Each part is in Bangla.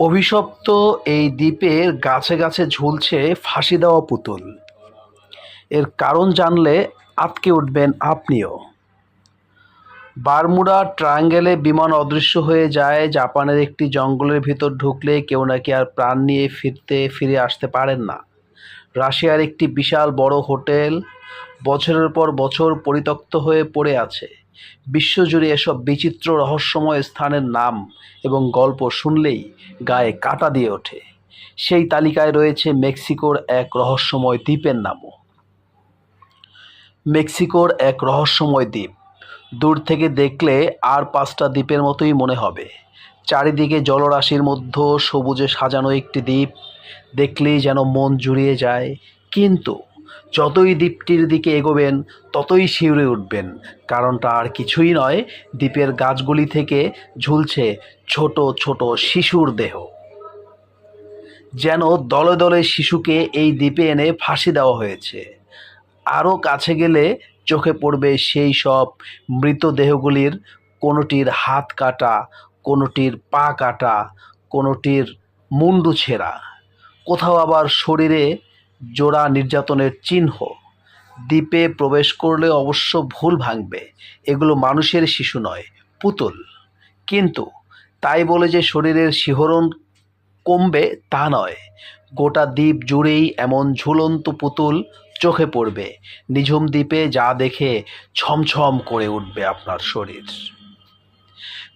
অভিশপ্ত এই দ্বীপের গাছে গাছে ঝুলছে ফাঁসি দেওয়া পুতুল। এর কারণ জানলে আটকে উঠবেন আপনিও। বারমুডা ট্রায়াঙ্গেলে বিমান অদৃশ্য হয়ে যায়, জাপানের একটি জঙ্গলের ভিতর ঢুকলে কেউ নাকি আর প্রাণ নিয়ে ফিরতে, ফিরে আসতে পারেন না। রাশিয়ার একটি বিশাল বড় হোটেল বছরের পর বছর পরিত্যক্ত হয়ে পড়ে আছে। বিশ্বজুড়ে এসব বিচিত্র রহস্যময় স্থানের নাম এবং গল্প শুনলেই গায়ে কাটা দিয়ে ওঠে। সেই তালিকায় রয়েছে মেক্সিকোর এক রহস্যময় দ্বীপের নামও। মেক্সিকোর এক রহস্যময় দ্বীপ। দূর থেকে দেখলে আর পাঁচটা দ্বীপের মতোই মনে হবে। চারিদিকে জলরাশির মধ্যে সবুজে সাজানো একটি দ্বীপ। দেখলেই যেন মন জুড়িয়ে যায়। কিন্তু যতই দ্বীপটির দিকে এগোবেন, ততই শিউরে উঠবেন। কারণটা আর কিছুই নয়, দ্বীপের গাছগুলি থেকে ঝুলছে ছোট ছোট শিশুর দেহ। যেন দলে দলে শিশুকে এই দ্বীপে এনে ফাঁসি দেওয়া হয়েছে। আরও কাছে গেলে চোখে পড়বে সেই সব মৃতদেহগুলির কোনোটির হাত কাটা, কোনোটির পা কাটা, কোনোটির মুন্ডু ছেঁড়া। কোথাও আবার শরীরে জোড়া নির্যাতনের চিহ্ন। দ্বীপে প্রবেশ করলে অবশ্য ভুল ভাঙবে। এগুলো মানুষের শিশু নয়, পুতুল। কিন্তু তাই বলে যে শরীরের শিহরণ কমবে, তা নয়। গোটা দ্বীপ জুড়েই এমন ঝুলন্ত পুতুল চোখে পড়বে। নিঝুম দ্বীপে যা দেখে ছমছম করে উঠবে আপনার শরীর।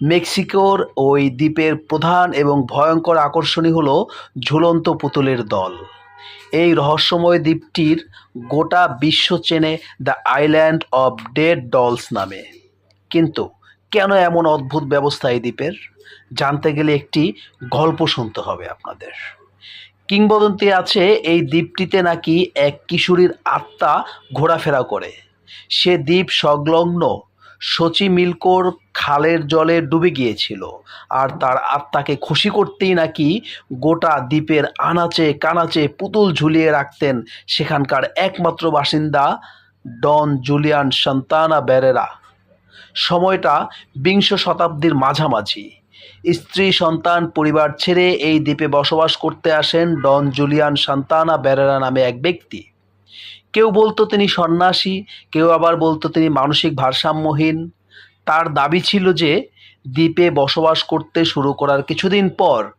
মেক্সিকোর ওই দ্বীপের প্রধান এবং ভয়ঙ্কর আকর্ষণই হলো ঝুলন্ত পুতুলের দল। এই রহস্যময় দ্বীপটির গোটা বিশ্ব চেনে the island of dead dolls নামে। কিন্তু কেন এমন অদ্ভুত ব্যবস্থা এই দ্বীপের? জানতে গেলে একটি গল্প শুনতে হবে আপনাদের। কিংবদন্তি আছে এই দ্বীপটিতে নাকি এক কিশোরীর আত্মা ঘোরাফেরা করে। সে দ্বীপ সংলগ্ন সচি মিল্কোর খালের জলে ডুবে গিয়েছিল। আর তার আত্মাকে খুশি করতেই নাকি গোটা দ্বীপের আনাচে কানাচে পুতুল ঝুলিয়ে রাখতেন সেখানকার একমাত্র বাসিন্দা ডন জুলিয়ান সন্তানা বেরেরা সময়টা বিংশ শতাব্দীর মাঝামাঝি। স্ত্রী, সন্তান, পরিবার ছেড়ে এই দ্বীপে বসবাস করতে আসেন ডন জুলিয়ান সান্তানা বেরেরা নামে এক ব্যক্তি। কেউ বলতো তিনি সন্ন্যাসী, কেউ আবার বলতো তিনি মানসিক ভারসাম্যহীন। তার দাবি ছিল যে, দ্বীপে বসবাস করতে শুরু করার কিছুদিন পর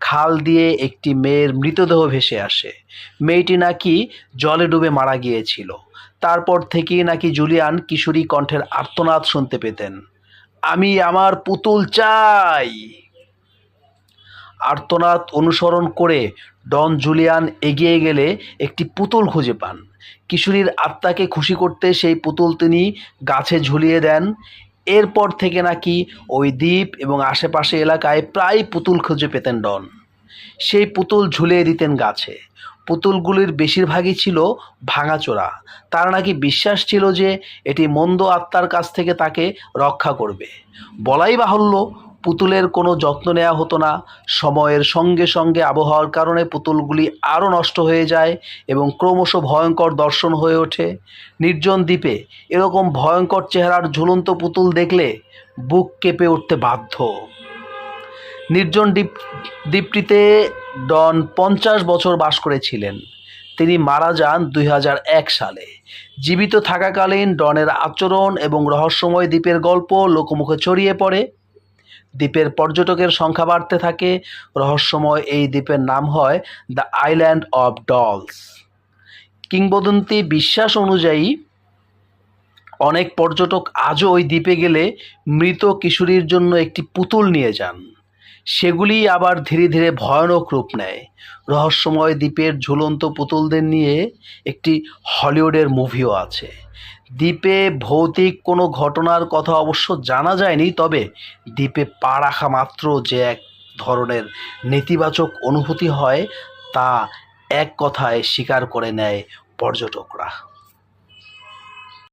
খাল দিয়ে একটি মেয়ের মৃতদেহ ভেসে আসে। মেয়েটি নাকি জলে ডুবে মারা গিয়েছিল। তারপর থেকেই নাকি জুলিয়ান কিশোরী কণ্ঠের আর্তনাদ শুনতে পেতেন। আমি আমার পুতুল চাই! আর্তনাদ অনুসরণ করে ডন জুলিয়ান এগিয়ে গেলে একটি পুতুল খুঁজে পান। কিশোরীর আত্মাকে খুশি করতে সেই পুতুল তিনি গাছে ঝুলিয়ে দেন। এরপর থেকে নাকি ওই দ্বীপ এবং আশেপাশে এলাকায় প্রায় পুতুল খুঁজে পেতেন ডন। সেই পুতুল ঝুলিয়ে দিতেন গাছে। পুতুলগুলির বেশিরভাগই ছিল ভাঙাচোরা। তার নাকি বিশ্বাস ছিল যে এটি মন্দ আত্মার কাছ থেকে তাকে রক্ষা করবে। বলাই বাহুল্য পুতুলের কোনো যত্ন নেওয়া হতো না। সময়ের সঙ্গে সঙ্গে আবহাওয়ার কারণে পুতুলগুলি আরও নষ্ট হয়ে যায় এবং ক্রমশ ভয়ঙ্কর দর্শন হয়ে ওঠে। নির্জন দ্বীপে এরকম ভয়ঙ্কর চেহারার ঝুলন্ত পুতুল দেখলে বুক কেঁপে উঠতে বাধ্য। নির্জন দ্বীপ, দ্বীপটিতে ডন পঞ্চাশ বছর বাস করেছিলেন। তিনি মারা যান দুই হাজার এক সালে। জীবিত থাকাকালীন ডনের আচরণ এবং রহস্যময় দ্বীপের গল্প লোকমুখে ছড়িয়ে পড়ে। দ্বীপের পর্যটকের সংখ্যা বাড়তে থাকে। রহস্যময় এই দ্বীপের নাম হয় দ্য আইল্যান্ড অফ ডলস। কিংবদন্তি বিশ্বাস অনুযায়ী, অনেক পর্যটক আজও ওই দ্বীপে গেলে মৃত কিশোরীর জন্য একটি পুতুল নিয়ে যান। সেগুলি আবার ধীরে ধীরে ভয়ানক রূপ নেয়। রহস্যময় দ্বীপের ঝুলন্ত পুতুলদের নিয়ে একটি হলিউডের মুভিও আছে। দ্বীপে ভৌতিক কোনো ঘটনার কথা অবশ্য জানা যায়নি, তবে দ্বীপে পা রাখা মাত্র যে এক ধরনের নেতিবাচক অনুভূতি হয়, তা এক কথায় স্বীকার করে নেয় পর্যটকরা।